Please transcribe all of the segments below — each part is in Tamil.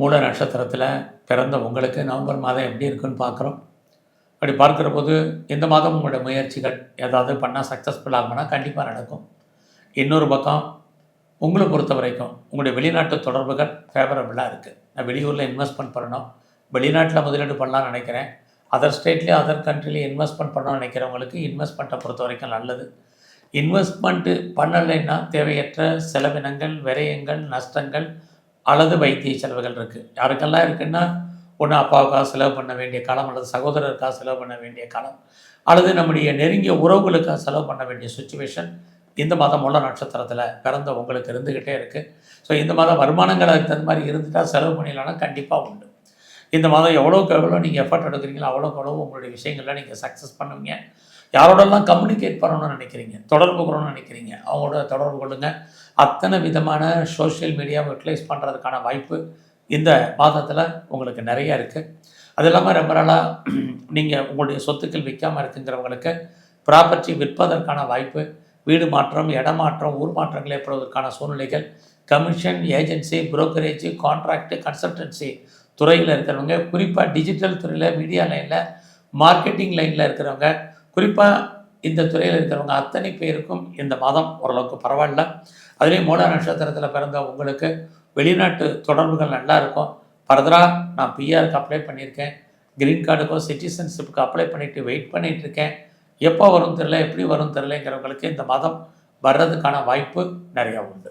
மூல நட்சத்திரத்தில் பிறந்த உங்களுக்கு நவம்பர் மாதம் எப்படி இருக்குன்னு பார்க்குறோம். அப்படி பார்க்குற போது இந்த மாதம் உங்களோட முயற்சிகள் ஏதாவது பண்ணால் சக்ஸஸ்ஃபுல் ஆகும்னா கண்டிப்பாக நடக்கும். இன்னொரு பக்கம் உங்களை பொறுத்த வரைக்கும் உங்களுடைய வெளிநாட்டு தொடர்புகள் ஃபேவரபுளாக இருக்குது நான் வெளியூரில் இன்வெஸ்ட்மெண்ட் பண்ணணும். வெளிநாட்டில் முதலீடு பண்ணலாம்னு நினைக்கிறேன். அதர் ஸ்டேட்லேயும் அதர் கண்ட்ரிலையும் இன்வெஸ்ட்மெண்ட் பண்ணணும்னு நினைக்கிறவங்களுக்கு இன்வெஸ்ட்மெண்ட்டை பொறுத்த வரைக்கும் நல்லது. இன்வெஸ்ட்மெண்ட்டு பண்ணலைன்னா தேவையற்ற செலவினங்கள் விரயங்கள் நஷ்டங்கள் அல்லது வைத்திய செலவுகள் இருக்குது யாருக்கெல்லாம் இருக்குன்னா ஒன்று அப்பாவுக்காக செலவு பண்ண வேண்டிய காலம் அல்லது சகோதரருக்காக செலவு பண்ண வேண்டிய காலம் அல்லது நம்முடைய நெருங்கிய உறவுகளுக்காக செலவு பண்ண வேண்டிய சுச்சுவேஷன் இந்த மாதம் உள்ள நட்சத்திரத்தில் பிறந்த உங்களுக்கு இருந்துக்கிட்டே இருக்குது ஸோ இந்த மாதம் வருமானங்கள் அதுக்கு தகுந்த மாதிரி இருந்துட்டால் செலவு பண்ணிடலாம்னா கண்டிப்பாக உண்டு. இந்த மாதம் எவ்வளோக்கு எவ்வளோ நீங்கள் எஃபர்ட் எடுக்கிறீங்களோ அவ்வளோக்கு எவ்வளோ உங்களுடைய விஷயங்களில் நீங்கள் சக்ஸஸ் பண்ணுவீங்க. யாரோடெல்லாம் கம்யூனிகேட் பண்ணணும்னு நினைக்கிறீங்க தொடர்பு கொள்ளணும்னு நினைக்கிறீங்க அவங்களோட தொடர்பு கொள்ளுங்கள் அத்தனை விதமான சோஷியல் மீடியாவை யூட்டிலைஸ் பண்ணுறதுக்கான வாய்ப்பு இந்த மாதத்தில் உங்களுக்கு நிறைய இருக்குது அது இல்லாமல் ரொம்ப நாளாக நீங்கள் உங்களுடைய சொத்துக்கள் விற்காமல் இருக்குங்கிறவங்களுக்கு ப்ராப்பர்ட்டி விற்பதற்கான வாய்ப்பு வீடு மாற்றம் இடமாற்றம் ஊர் மாற்றங்கள் ஏற்படுவதற்கான சூழ்நிலைகள் commission agency brokerage contract consultancy துறையில் இருக்கிறவங்க குறிப்பாக டிஜிட்டல் துறையில் மீடியா லைனில் மார்க்கெட்டிங் லைனில் இருக்கிறவங்க குறிப்பாக இந்த துறையில் இருக்கிறவங்க அத்தனை பேருக்கும் இந்த மாதம் ஓரளவுக்கு பரவாயில்ல. அதுலேயும் மூல நட்சத்திரத்தில் பிறந்த உங்களுக்கு வெளிநாட்டு தொடர்புகள் நல்லா இருக்கும். ஃபர்தராக நான் பிஆருக்கு அப்ளை பண்ணியிருக்கேன். க்ரீன் கார்டுக்கோ சிட்டிசன்ஷிப்புக்கு அப்ளை பண்ணிவிட்டு வெயிட் பண்ணிகிட்ருக்கேன் இருக்கேன். எப்போ வரும் தெரில எப்படி வரும் தெரிலங்கிறவங்களுக்கு இந்த மாதம் வர்றதுக்கான வாய்ப்பு நிறையா உண்டு.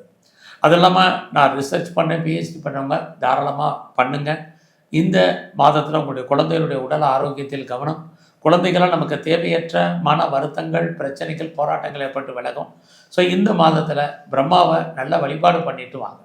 அது இல்லாமல் நான் ரிசர்ச் பண்ணேன் பிஹெச்டி பண்ணவங்க தாராளமாக பண்ணுங்கள் இந்த மாதத்தில் உங்களுடைய குழந்தைகளுடைய உடல் ஆரோக்கியத்தில் கவனம். குழந்தைகளால் நமக்கு தேவையற்ற மன வருத்தங்கள் பிரச்சனைகள் போராட்டங்கள் ஏற்பட்டு விலகும். ஸோ இந்த மாதத்தில் பிரம்மாவை நல்ல வழிபாடு பண்ணிட்டு வாங்க.